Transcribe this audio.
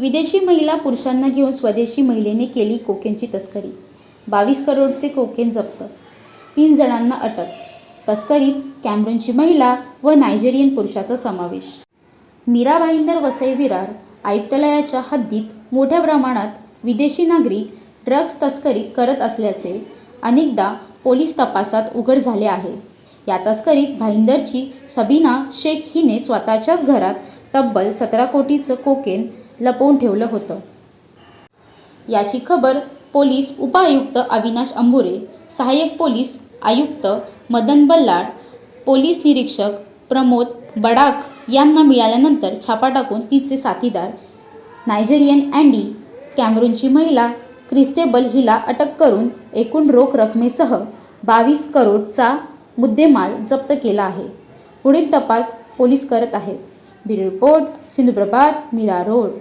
विदेशी महिला पुरुषांना घेऊन स्वदेशी महिलेने केली कोकेनची तस्करी. बावीस करोडचे कोकेन जप्त. तीन जणांना अटक. तस्करीत कॅमरूनची महिला व नायजेरियन पुरुषाचा समावेश. मीरा भाईंदर वसई विरार आयुक्तालयाच्या हद्दीत मोठ्या प्रमाणात विदेशी नागरिक ड्रग्ज तस्करी करत असल्याचे अनेकदा पोलीस तपासात उघड झाले आहे. या तस्करीत भाईंदरची सबीना शेख हिने स्वतःच्याच घरात तब्बल सतरा कोटीचं कोकेन लपवून ठेवलं होतं. याची खबर पोलीस उपआयुक्त अविनाश अंभुरे सहाय्यक पोलीस आयुक्त मदन बल्लाळ पोलीस निरीक्षक प्रमोद बडाक यांना मिळाल्यानंतर छापा टाकून तिचे साथीदार नायजेरियन अँडी कॅमरूनची महिला क्रिस्टेबल हिला अटक करून एकूण रोख रकमेसह बावीस करोडचा मुद्देमाल जप्त केला आहे. पुढील तपास पोलीस करत आहेत. Bureau report Sindhu Prabhat Mira road